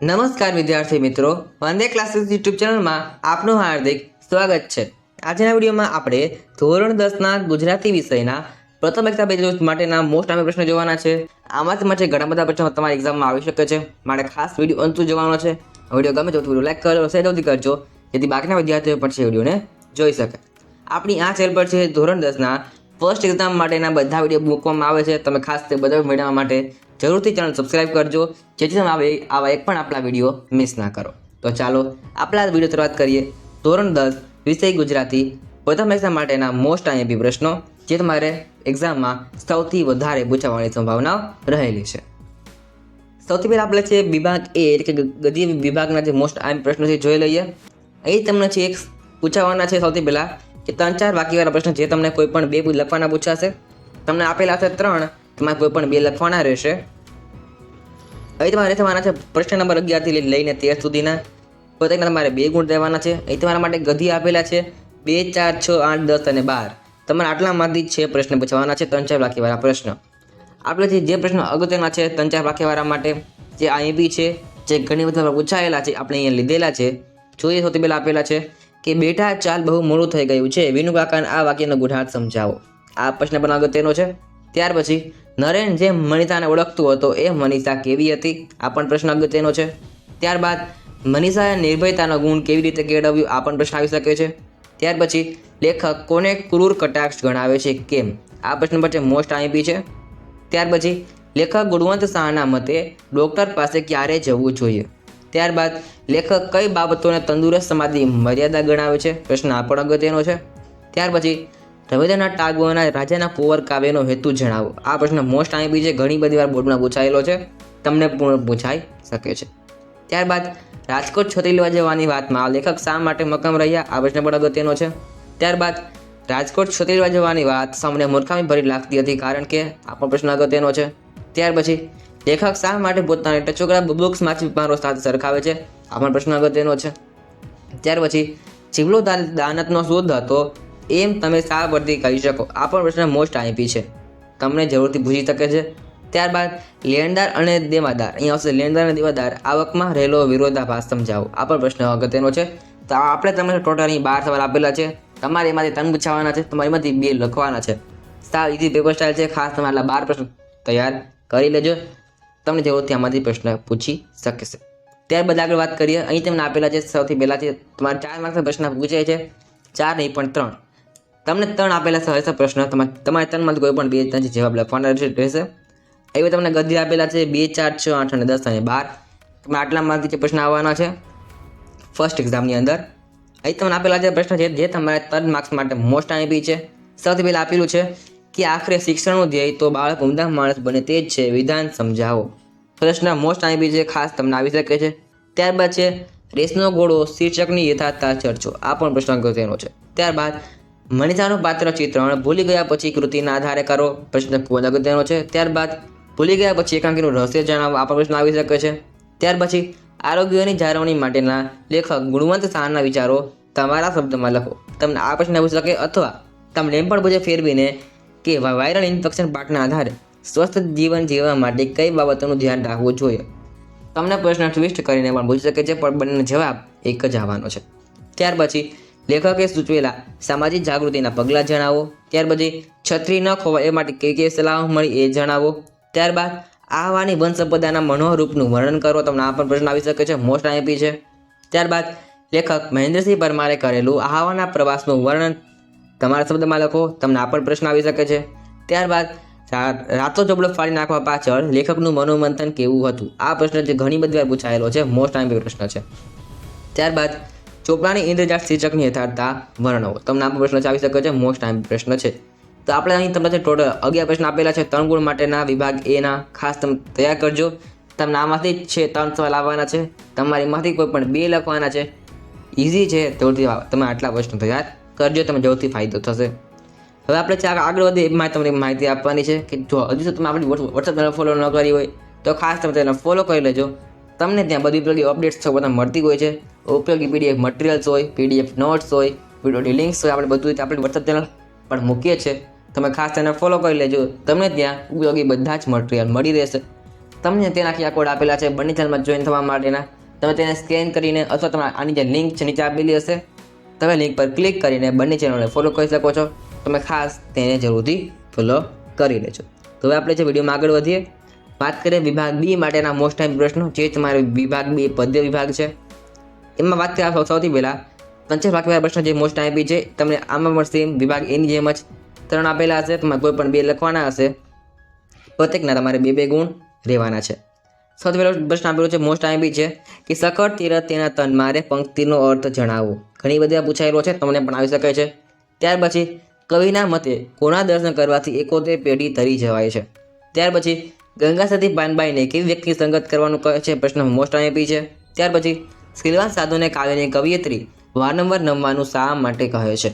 નમસ્કાર વિદ્યાર્થી મિત્રો, વંદે ક્લાસીસ યુટ્યુબ ચેનલમાં આપનું હાર્દિક સ્વાગત છે. આજના વિડીયોમાં આપણે ધોરણ દસના ગુજરાતી વિષયના પ્રથમ એકતા પેજ માટેના મોસ્ટ આમે પ્રશ્નો જોવાના છે. આમાંથી માટે ઘણા બધા પ્રશ્નો તમારી એક્ઝામમાં આવી શકે છે. માટે ખાસ વીડિયો અંત જોવાનો છે. વીડિયો ગમે તો વીડિયો લાઈક કરો શેર સુધી કરજો, જેથી બાકીના વિદ્યાર્થીઓ પણ છે વિડીયોને જોઈ શકે. આપણી આ ચેનલ પર છે ધોરણ દસના ફર્સ્ટ એક્ઝામ માટેના બધા વીડિયો મૂકવામાં આવે છે. તમે ખાસ તે બધા મેળવવા માટે જરૂરથી ચેનલ સબસ્ક્રાઇબ કરજો, જેથી તમે આવે એક પણ આપણા વીડિયો મિસ ના કરો. તો ચાલો, આપણા વીડિયો શરૂઆત કરીએ. ધોરણ દસ, વિષય ગુજરાતી. પ્રથમ એક્ઝામ માટેના મોસ્ટ આઈએમપી પ્રશ્નો, જે તમારે એક્ઝામમાં સૌથી વધારે પૂછાવાની સંભાવના રહેલી છે. સૌથી પહેલાં આપણે છે વિભાગ એ એટલે કે ગદ્ય વિભાગના જે મોસ્ટ આઈમ પ્રશ્નો છે જોઈ લઈએ. અહીં તમને છે એક પૂછાવાના છે સૌથી પહેલાં કે ત્રણ ચાર બાકીવાળા પ્રશ્ન જે તમને કોઈ પણ બે લખવાના પૂછાશે. તમને આપેલા છે ત્રણ તમારે કોઈ પણ બે લખવાના રહેશે. અહીં તમારે થવાના છે પ્રશ્ન નંબર અગિયારથી લઈને તેર સુધીના. પ્રત્યેકના તમારે બે ગુણ રહેવાના છે. અહીં તમારા માટે ગધી આપેલા છે. બે, ચાર, છ, આઠ, દસ અને બાર. તમારે આટલામાંથી છે પ્રશ્ન પૂછવાના છે. ત્રણ, ચાર વાક્યવાળા પ્રશ્ન. આપણેથી જે પ્રશ્ન અગત્યના છે, ત્રણ, ચાર વાક્યવાળા માટે જે આઈબી છે, જે ઘણી વખત પૂછાયેલા છે, આપણે અહીંયા લીધેલા છે. જોઈએ સૌથી પહેલાં આપેલા છે કે બેટા ચાલ બહુ મોડું થઈ ગયું છે. વિનુ આ વાક્યનો ગુઢાર્થ સમજાવો. આ પ્રશ્ન પણ અગત્યનો છે. ત્યાર પછી નરેન જે મનીષાને ઓળખતો હતો, એ મનીષા કેવી હતી? આ પણ પ્રશ્ન અગત્યનો છે. ત્યારબાદ મનીષાએ નિર્ભયતાનો ગુણ કેવી રીતે કેળવ્યું, આ પણ પ્રશ્ન આવી શકે છે. ત્યાર પછી લેખક કોને ક્રૂર કટાક્ષ ગણાવે છે, કેમ? આ પ્રશ્ન પર મોસ્ટ આઈપી છે. ત્યાર પછી લેખક ગુણવંત શાહના મતે ડૉક્ટર પાસે ક્યારે જવું જોઈએ? ત્યારબાદ લેખક કઈ બાબતોને તંદુરસ્ત સમાજની મર્યાદા ગણાવે છે? પ્રશ્ન આ પણ અગત્યનો છે. ત્યાર પછી રવિન્દ્રનાથ ટાગોરના રાજાના કુંવર કાવ્યનો હેતુ જણાવો. આ પ્રશ્ન મોસ્ટ આઈપી છે ઘણી બધી વાર બોર્ડમાં પૂછાયેલો છે. તમને પૂર્ણ પૂછાઈ શકે છે. ત્યારબાદ રાજકોટ છોતરી લેવા જવાની વાતમાં લેખક શા માટે મકમ રહ્યા? આ પ્રશ્ન પણ અગત્યનો છે. ત્યારબાદ રાજકોટ છોતરી લેવા જવાની વાત સામને મૂર્ખામી ભરી લાગતી હતી કારણ કે આ પણ પ્રશ્ન અગત્યનો છે. ત્યાર પછી લેખક શા માટે પોતાને ટચોકડા બુક્સમાંથી મારો સાથે સરખાવે છે? આ પણ પ્રશ્ન અગત્યનો છે. ત્યાર પછી ચીવલો દાનતનો શોધ હતો. એમ તમે સાવ પરથી કહી શકો. આ પણ પ્રશ્ન મોસ્ટ આઈપી છે. તમને જરૂરથી પૂછી શકે છે. ત્યારબાદ, લેણદાર અને દેવાદાર. અહીં આવશે લેણદાર અને દેવાદાર. આવકમાં રહેલો વિરોધાભાસ સમજાવો આ પણ પ્રશ્ન અગત્યનો છે. તો આપણે તમને ટોટલ અહીં બાર સવાલ આપેલા છે. તમારે એમાંથી ત્રણ પૂછાવાના છે. તમારે એમાંથી બે લખવાના છે. સાવ ઇઝી પેપર સ્ટાઇલ છે. ખાસ તમે આટલા બાર પ્રશ્ન તૈયાર કરી લેજો. તમને જરૂરથી આમાંથી પ્રશ્ન પૂછી શકશે ત્યારબાદ આગળ વાત કરીએ. અહીં તમને આપેલા છે, સૌથી પહેલાં છે, તમારે ચાર માર્ક્સના પ્રશ્ન પૂછે છે. ચાર નહીં પણ ત્રણ. તમને ત્રણ આપેલા હશે પ્રશ્ન. તમારે તમારે ત્રણમાંથી કોઈ પણ બે ત્રણ જવાબ લખવાના રહેશે એવી તમને ગદ્ય આપેલા છે, બે, ચાર, છ, આઠ અને દસ અને બાર. તમે આટલામાંથી જે પ્રશ્ન આવવાના છે ફર્સ્ટ એક્ઝામની અંદર. અહીં તમને આપેલા જે પ્રશ્ન છે, જે તમારે ત્રણ માર્ક્સ માટે મોસ્ટ આઈપી છે. સૌથી પહેલાં આપેલું છે કે આખરે શિક્ષણનું ધ્યેય તો બાળક ઉમદા માણસ બને તે જ છે, વિધાન સમજાવો. પ્રશ્ન મોસ્ટ આઈપી છે, ખાસ તમને આવી શકે છે. ત્યારબાદ છે, રેસનો ઘોડો શીર્ષકની યથાર્થતા ચર્ચો. આ પણ પ્રશ્ન અગત્યનો છે. ત્યારબાદ મનીષાનું પાત્ર ચિત્રણ ભૂલી ગયા પછી કૃતિના આધારે કરો. પ્રશ્ન ખૂબ અગત્યનો છે. ત્યારબાદ ભૂલી ગયા પછી એકાંકીનું રહસ્ય જણાવો આ પ્રશ્ન આવી શકે છે. ત્યાર પછી આરોગ્યની જાળવણી માટેના લેખક ગુણવંત શાહના વિચારો તમારા શબ્દમાં લખો. તમને આ પ્રશ્ન આવી શકે અથવા તમને એમ પણ પૂછે ફેરવીને કે વાયરલ ઇન્ફેક્શન પાઠના આધારે સ્વસ્થ જીવન જીવવા માટે કઈ બાબતોનું ધ્યાન રાખવું જોઈએ? તમને પ્રશ્ન ટ્વિસ્ટ કરીને પણ પૂછી શકે છે, પણ બંને જવાબ એક જ આવવાનો છે. ત્યાર પછી લેખકે સૂચવેલા સામાજિક જાગૃતિના પગલાં જણાવો. ત્યાર પછી છત્રી ન ખોવાય એ માટે કઈ કઈ સલાહ મળી એ જણાવો. ત્યારબાદ આવાની વનસંપદાના મનોહરૂપનું વર્ણન કરો. તમને આ પણ પ્રશ્ન આવી શકે છે. મોસ્ટ આઈપી છે. ત્યારબાદ લેખક મહેન્દ્રસિંહ પરમારે કરેલું આહવાના પ્રવાસનું વર્ણન તમારા શબ્દમાં લખો. તમને આ પણ પ્રશ્ન આવી શકે છે. ત્યારબાદ રાતો ચોપડો ફાડી નાખવા પાછળ લેખકનું મનોમંથન કેવું હતું? આ પ્રશ્ન જે ઘણી બધી વાર પૂછાયેલો છે. મોસ્ટ આઈપી પ્રશ્ન છે. ત્યારબાદ ચોપડાની ઇન્દ્રજાળ શીર્ષકની યથાર્થતા વર્ણવો. તમને આ પ્રશ્ન આવી શકે છે મોસ્ટ ટાઈમ પ્રશ્ન છે. તો આપણે અહીં તમને ટોટલ અગિયાર પ્રશ્ન આપેલા છે, ત્રણ ગુણ માટેના વિભાગ એના ખાસ તમે તૈયાર કરજો. તમને આમાંથી જ છે ત્રણ સવાલ આવવાના છે. તમારીમાંથી કોઈ પણ બે લખવાના છે. ઇઝી છે જરૂરથી તમે આટલા પ્રશ્નો તૈયાર કરજો તમે જરૂરથી ફાયદો થશે. હવે આપણે ચાલ આગળ વધીએ, એમાં તમને માહિતી આપવાની છે કે જો હજુ તમે આપણી વોટ્સઅપ ચેનલ ફોલો ન કરી હોય, તો ખાસ તમે તેને ફોલો કરી લેજો. તમને ત્યાં બધી ઉપયોગી અપડેટ્સ છે બધા મળતી હોય છે. ઉપયોગી પીડીએફ મટીરિયલ્સ હોય પીડીએફ નોટ્સ હોય વિડીયોની લિંક્સ હોય, આપણે બધું આપણે વોટ્સઅપ ચેનલ પણ મૂકીએ છીએ. તમે ખાસ તેને ફોલો કરી લેજો. તમને ત્યાં ઉપયોગી બધા જ મટીરિયલ મળી રહેશે. તમને તેના ક્યાં કોડ આપેલા છે. બંને ચેનલમાં જોઈન થવા માટેના. તમે તેને સ્કેન કરીને અથવા તમારા આની જે લિંક છે નીચે આપેલી હશે, તમે લિંક પર ક્લિક કરીને બંને ચેનલને ફોલો કરી શકો છો. તમે ખાસ તેને જરૂરથી ફોલો કરી લેજો. તો હવે આપણે જે વિડીયોમાં આગળ વધીએ. વાત કરીએ વિભાગ બી માટેના મોસ્ટ ટાઈમ પ્રશ્નો, જે તમારો વિભાગ બી પદ્ય વિભાગ છે. એમાં વાત કરીએ સૌથી પહેલાં પંચાયત વાક્યવાળા પ્રશ્ન જે મોસ્ટ ટાઈમ છે, તમને આમાં પણ સેમ વિભાગ એની જેમ જ ત્રણ આપેલા હશે, તમારે કોઈ પણ બે લખવાના હશે. પ્રત્યેકના તમારે બે બે ગુણ રહેવાના છે. સૌથી પહેલો પ્રશ્ન આપેલો છે મોસ્ટ આઈબી છે, કે સકળ તીરથ તેના તન મારે પંક્તિનો અર્થ જણાવો. ઘણી બધી પૂછાયેલો છે, તમને પણ આવી શકે છે. ત્યાર પછી, કવિના મતે કોના દર્શન કરવાથી એકોતેર પેઢી તરી જવાય છે. ત્યાર પછી ગંગા સતી પાનબાઈને કેવી વ્યક્તિ સંગત કરવાનું કહે છે? પ્રશ્ન મોસ્ટ આઈપી છે. ત્યાર પછી શ્રીવાન સાધુને કાવ્યની કવિયત્રી વારંવાર નમવાનું શા માટે કહે છે?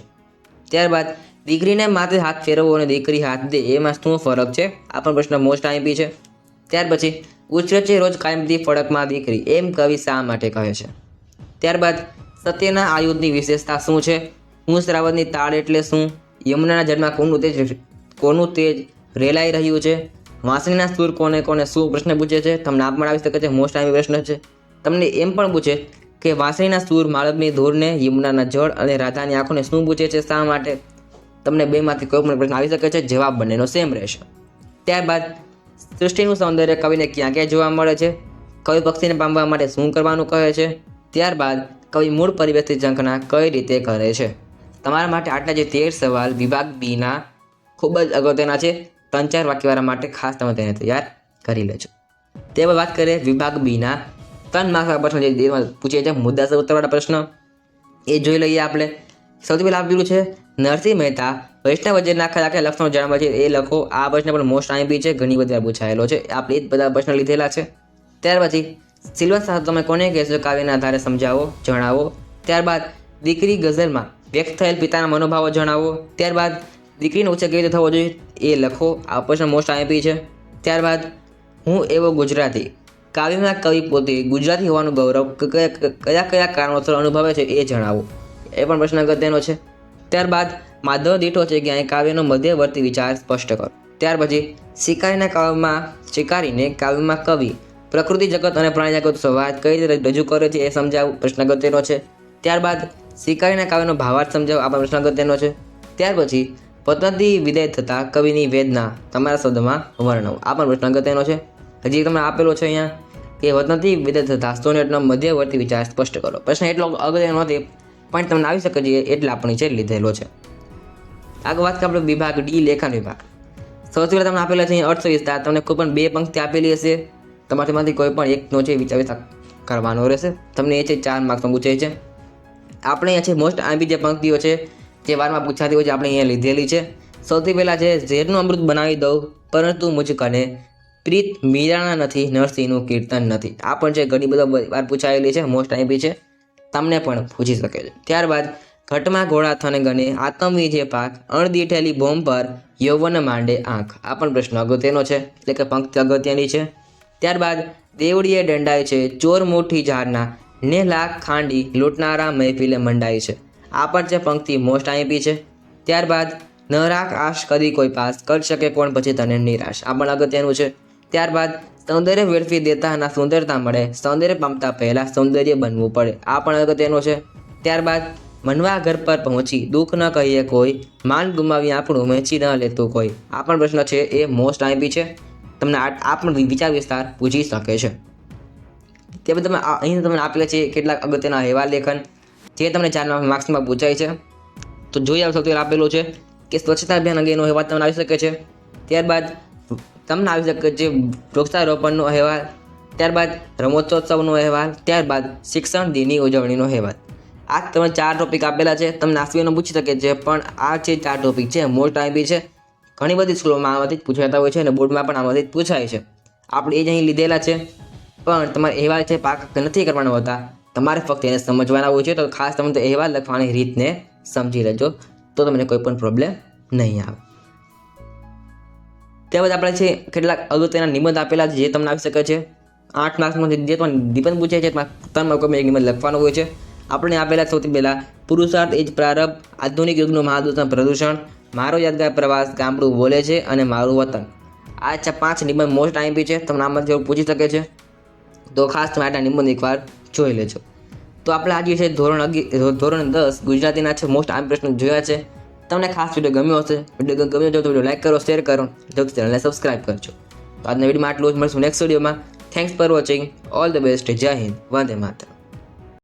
ત્યારબાદ દીકરીને માથે હાથ ફેરવવો અને દીકરી હાથ દે, એમાં શું ફરક છે? આ પણ પ્રશ્ન મોસ્ટ આઈપી છે. ત્યાર પછી ઉચ્ચરચે રોજ કાયમથી ફળકમાં દીકરી, એમ કવિ શા માટે કહે છે? ત્યારબાદ સત્યના આયુધની વિશેષતા શું છે? હું શ્રાવણની તાળ એટલે શું? યમુનાના જળમાં કોનું તેજ કોનું તેજ રેલાઈ રહ્યું છે? વાંસણીના સૂર કોને કોને શું પ્રશ્ન પૂછે છે? તમને આ પણ આવી શકે છે મોસ્ટ ટાઈમ પ્રશ્ન છે. તમને એમ પણ પૂછે કે વાંસણીના સૂર માળબની ધૂળને, યમુનાના જળ અને રાધાની આંખોને શું પૂછે છે, શા માટે? તમને બેમાંથી કોઈ પણ પ્રશ્ન આવી શકે છે, જવાબ બંનેનો સેમ રહેશે. ત્યારબાદ સૃષ્ટિનું સૌંદર્ય કવિને ક્યાં ક્યાં જોવા મળે છે? કવિ પક્ષીને પામવા માટે શું કરવાનું કહે છે? ત્યારબાદ કવિ મૂળ પરિવેશથી ઝંખના કઈ રીતે કરે છે? તમારા માટે આટલા જે તેર સવાલ વિભાગ બીના ખૂબ જ અગત્યના છે. ત્રણ ચાર વાક્યવાળા માટે ખાસ તમે તેને તૈયાર કરી લેજો. તે વાત કરીએ વિભાગ બીના. ત્રણ માર્ક્સના પ્રશ્ન જે પૂછે છે મુદ્દાસર ઉત્તરવાળા પ્રશ્ન. એ જોઈ લઈએ આપણે. સૌથી પહેલાં આપેલું છે, નરસિંહ મહેતા વૈષ્ણવ વચ્ચે નાખા રાખે લક્ષણો જણાવવા છે. એ લખો. આ પ્રશ્ન પણ મોસ્ટ આઈપી છે. ઘણી બધી પૂછાયેલો છે. આપણે એ જ બધા પ્રશ્ન લીધેલા છે. ત્યાર પછી, સિલ્વર સાથે તમે કોને કહેશો? કાવ્યના આધારે સમજાવો, જણાવો. ત્યારબાદ, દીકરી ગઝલમાં વ્યક્ત થયેલ પિતાના મનોભાવો જણાવો. ત્યારબાદ, દીકરીનો ઉછેર કેવી રીતે થવો જોઈએ? એ લખો, આ પ્રશ્ન મોસ્ટ આઈપી છે. ત્યારબાદ, હું એવો ગુજરાતી. કાવ્યમાં કવિ પોતે ગુજરાતી હોવાનું ગૌરવ કયા કયા કારણોસર અનુભવે છે એ જણાવો. એ પણ પ્રશ્ન અગત્યનો છે. ત્યારબાદ, માધવ દીઠો છે કે અહીં કાવ્યનો મધ્યવર્તી વિચાર સ્પષ્ટ કરો. ત્યાર પછી, શિકારીના કાવ્યમાં શિકારીને કાવ્યમાં કવિ, પ્રકૃતિ જગત અને પ્રાણી જગત સંવાદ કઈ રીતે રજૂ કરે છે એ સમજાવવું પ્રશ્ન અગત્યનો છે. ત્યારબાદ, શિકારીના કાવ્યનો ભાવાર્થ સમજાવો, આ પ્રશ્ન અગત્યનો છે. ત્યાર પછી પતંગથી વિદાય થતાં કવિની વેદના તમારા શબ્દમાં વર્ણવો. આ પણ પ્રશ્ન અગત્યનો છે. હજી તમને આપેલો છે અહીંયા કે વતનથી વિદાય થતા સોનેટનો મધ્યવર્તી વિચાર સ્પષ્ટ કરો. પ્રશ્ન એટલો અગત્યનો નથી, પણ તમને આવી શકે છે એટલે આપણે છે લીધેલો છે. આગળ વાત કરીએ આપણે વિભાગ ડી, લેખન વિભાગ. સૌથી પહેલાં તમને આપેલા છે અર્થ વિસ્તાર. તમને કોઈ પણ બે પંક્તિ આપેલી હશે, તમારામાંથી કોઈ પણ એકનો છે વિચાર વિસ્તાર કરવાનો રહેશે. તમને એ છે ચાર માર્ક્સમાં પૂછે છે. આપણે અહીંયા છે મોસ્ટ આંબી જે પંક્તિઓ છે જે વારમાં પૂછાતી હોય છે, આપણે અહીંયા લીધેલી છે. સૌથી પહેલાં છે, ઝેરનું અમૃત બનાવી દઉં, પરંતુ મુજ કને પ્રીત મીરાણા નથી, નરસિંહનું કીર્તન નથી. આ પણ છે, ઘણી બધા વાર પૂછાયેલી છે મોસ્ટ આઈપી છે. તમને પણ પૂછી શકે છે. ત્યારબાદ ઘટમાં ઘોડા થને ગણે આતમવી જે પાક, અણદીઠેલી બોમ્બ પર યૌવન માંડે આંખ. આ પણ પ્રશ્ન અગત્યનો છે, એટલે કે પંક્તિ અગત્યની છે. ત્યારબાદ દેવડીએ દંડાય છે, ચોર મોઠી ઝાડના ને લાખ ખાંડી લૂંટનારા મહેફિલે મંડાય છે. આ પણ છે પંક્તિ મોસ્ટ આઈપી છે. ત્યારબાદ ન રાખ આશ કદી કોઈ પાસ કરી શકે કોણ પછી તને નિરાશ. આ પણ અગત્યનું છે. ત્યારબાદ, સૌંદર્ય વેડફી દેતા ના સુંદરતા મળે. સૌંદર્ય પામતા પહેલાં સૌંદર્ય બનવું પડે. આ પણ અગત્યનું છે. ત્યારબાદ, મનવા ઘર પર પહોંચી દુઃખ ન કહીએ કોઈ. માન ગુમાવી આપણું વહેંચી ન લેતું કોઈ. આ પણ પ્રશ્ન છે, એ મોસ્ટ આઈપી છે. તમને આ પણ વિચાર વિસ્તાર પૂછી શકે છે. તે તમે અહીં તમને આપેલા છે કેટલાક અગત્યના અહેવાલ લેખન. જે તમને ચાર માર્ક્સમાં પૂછાય છે, તો જોઈ આવો સૌથી પહેલા આપેલું છે કે સ્વચ્છતા અભિયાન અંગેનો અહેવાલ તમને આવી શકે છે. ત્યારબાદ તમને આવી શકે છે વૃક્ષારોપણનો અહેવાલ, ત્યારબાદ રમોત્સવનો અહેવાલ, ત્યારબાદ શિક્ષણ દિનની ઉજવણીનો અહેવાલ. આ તમે ચાર ટોપિક આપેલા છે. તમને આસવીનો પૂછી શકે છે, પણ આ જે ચાર ટોપિક છે મોસ્ટ આઈપી છે. ઘણી બધી સ્કૂલોમાં આમાંથી જ પૂછાતા હોય છે અને બોર્ડમાં પણ આમાંથી જ પૂછાય છે. આપણે એ જ અહીં લીધેલા છે. પણ તમારે અહેવાલ છે પાક નથી કરવાના હોતા. તમારે ફક્ત એને સમજવાના હોય છે તો ખાસ તમે તો અહેવાલ લખવાની રીતને સમજી લેજો, તો તમને કોઈ પણ પ્રોબ્લેમ નહીં આવે. ત્યારબાદ આપણે છે કેટલાક અગત્યના નિબંધ આપેલા છે જે તમને આવી શકે છે. આઠ માર્ક્સમાંથી જે પણ નિબંધ પૂછે છે ત્રણ માર્કોમાં એક નિબંધ લખવાનો હોય છે. આપણે આપેલા સૌથી પહેલાં, પુરુષાર્થ એ જ પ્રારંભ, આધુનિક યુગનું મહાદૂષણ પ્રદૂષણ, મારો યાદગાર પ્રવાસ ગામડું બોલે છે અને મારું વતન. આ છે પાંચ નિબંધ મોસ્ટ આઈમ્પી છે, તમને આમાંથી એવું પૂછી શકે છે. તો ખાસ તમે આટલા નિબંધ એકવાર જોઈ લેજો. તો આપણે આજે છે ધોરણ અગિયાર ધોરણ દસ ગુજરાતીના છે મોસ્ટ આમ પ્રશ્ન જોયા છે. તમને ખાસ વીડિયો ગમ્યો હશે વીડિયો ગમ્યો જો તો વીડિયો લાઈક કરો શેર કરો જોક્સ ચેનલને સબસ્ક્રાઈબ કરજો. તો આજના વિડીયોમાં આટલું જ મળશું નેક્સ્ટ વિડીયોમાં thanks for watching all the best જય હિન્દ. વંદે માતરમ.